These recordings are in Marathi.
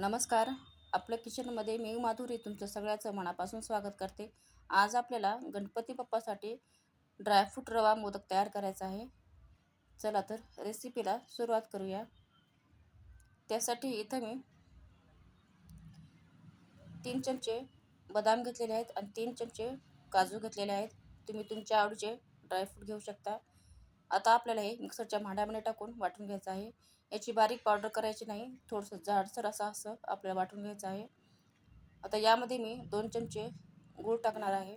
नमस्कार. आपल्या किचनमध्ये मी माधुरी तुमचं सगळ्याचं मनापासून स्वागत करते. आज आपल्याला गणपती बाप्पासाठी ड्रायफ्रूट रवा मोदक तयार करायचा आहे. चला तर रेसिपीला सुरुवात करूया. त्यासाठी इथं मी तीन चमचे बदाम घेतलेले आहेत आणि तीन चमचे काजू घेतलेले आहेत. तुम्ही तुमच्या आवडीचे ड्रायफ्रूट घेऊ शकता. आता आपल्याला हे मिक्सरच्या भांड्यामध्ये टाकून वाटून घ्यायचं आहे. याची बारीक पावडर करायची नाही. थोडंसं जाडसर असं असं आपल्याला वाटून घ्यायचं आहे. आता यामध्ये मी दोन चमचे गूळ टाकणार आहे.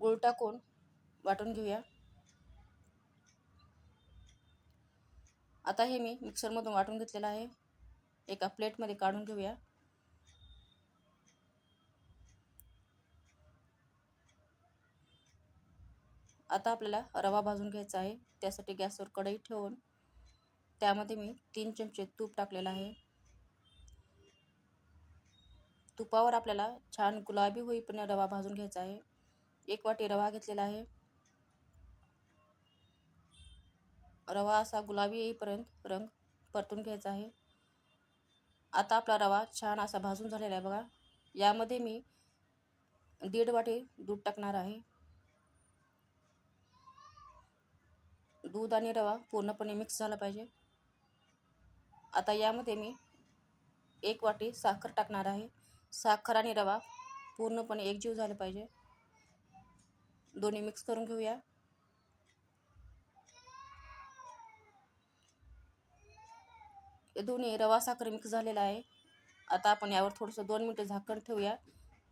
गूळ टाकून वाटून घेऊया. आता हे मी मिक्सरमधून वाटून घेतलेलं आहे. एका प्लेटमध्ये काढून घेऊया. आता आपल्याला रवा भाजून घ्यायचा आहे. त्यासाठी गॅसवर कढई ठेवून त्यामध्ये मी तीन चमचे तूप टाकलेलं आहे. तुपावर आपल्याला छान गुलाबी होईपर्यंत रवा भाजून घ्यायचा आहे. एक वाटी रवा घेतलेला आहे. रवा असा गुलाबी येईपर्यंत रंग परतून घ्यायचा आहे. आता आपला रवा छान असा भाजून झालेला आहे बघा. यामध्ये मी दीड वाटी दूध टाकणार आहे. दूध आणि रवा पूर्णपणे मिक्स झाला पाहिजे. आता यामध्ये मी एक वाटी साखर टाकणार आहे. साखर आणि रवा पूर्णपणे एकजीव झाले पाहिजे. दोन्ही मिक्स करून घेऊया. दोन्ही रवा साखर मिक्स झालेला आहे. आता आपण यावर थोडंसं दोन मिनटं झाकण ठेवूया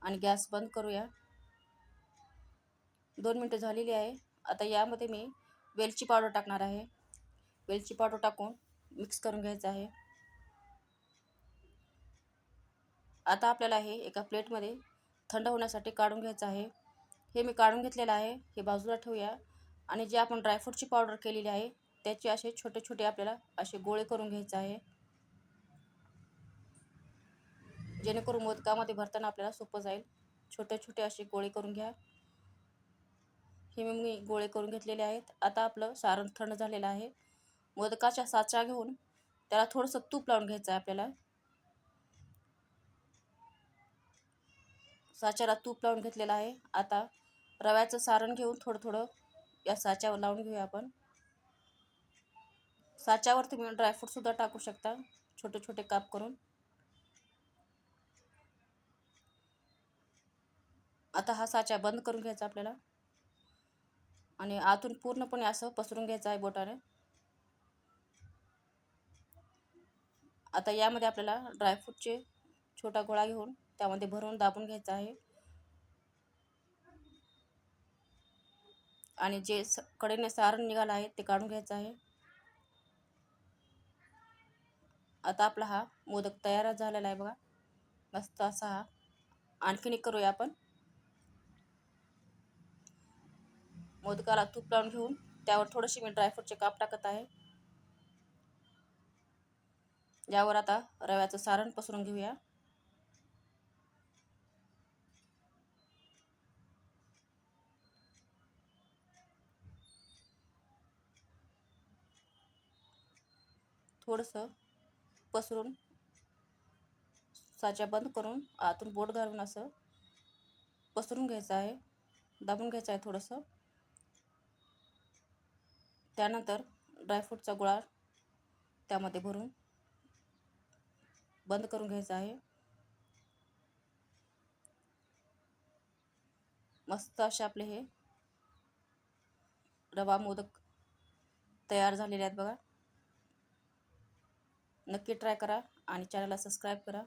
आणि गॅस बंद करूया. दोन मिनटं झालेली आहे. आता यामध्ये मी वेलची पावडर टाकणार आहे. वेलची पावडर टाकून मिक्स करून घ्यायचं आहे. आता आपल्याला हे एका प्लेटमध्ये थंड होण्यासाठी काढून घ्यायचं आहे. हे मी काढून घेतलेलं आहे. हे बाजूला ठेवूया. आणि जे आपण ड्रायफ्रूटची पावडर केलेली आहे त्याचे असे छोटे छोटे आपल्याला असे गोळे करून घ्यायचे आहे. जेणेकरून मोदकामध्ये भरताना आपल्याला सोपं जाईल. छोटे छोटे असे गोळे करून घ्या. हे मी गोळे करून घेतलेले आहेत. आता आपलं सारण थंड झालेलं आहे. मोदकाच्या साचा घेऊन त्याला थोडंसं तूप लावून घ्यायचं आहे आपल्याला. साच्याला तूप लावून घेतलेलं आहे. आता रव्याचं सारण घेऊन थोडं थोडं या साच्यावर लावून घेऊया आपण. साच्यावर तुम्ही ड्रायफ्रूटसुद्धा टाकू शकता. छोटे छोटे काप करून. आता हा साचा बंद करून घ्यायचा आपल्याला. आणि आतून पूर्णपणे असं पसरून घ्यायचं आहे बोटाने. आता यामध्ये आपल्याला ड्रायफ्रूटचे छोटा गोळा घेऊन त्यामध्ये भरून दाबून घ्यायचा आहे. आणि जे स कडेने सारण निघालं आहे ते काढून घ्यायचं आहे. आता आपला हा मोदक तयार झालेला आहे बघा. मस्त असा हा. आणखीन एक करूया आपण. मोदकाला तूप लावून घेऊन त्यावर थोडीशी मी ड्रायफ्रूटचे काप टाकत आहे. यावर आता रव्याचं सारण पसरून घेऊया. थोडंसं पसरून साच्या बंद करून आतून बोट घालून असं पसरून घ्यायचं आहे. दाबून घ्यायचं आहे थोडंसं. त्यानंतर ड्रायफ्रूटचा गोळा त्यामध्ये भरून बंद करून घ्यायचा आहे. मस्त असे आपले हे रवा मोदक तयार झालेले आहेत बघा. नक्की ट्राय करा आणि चॅनलला सबस्क्राईब करा.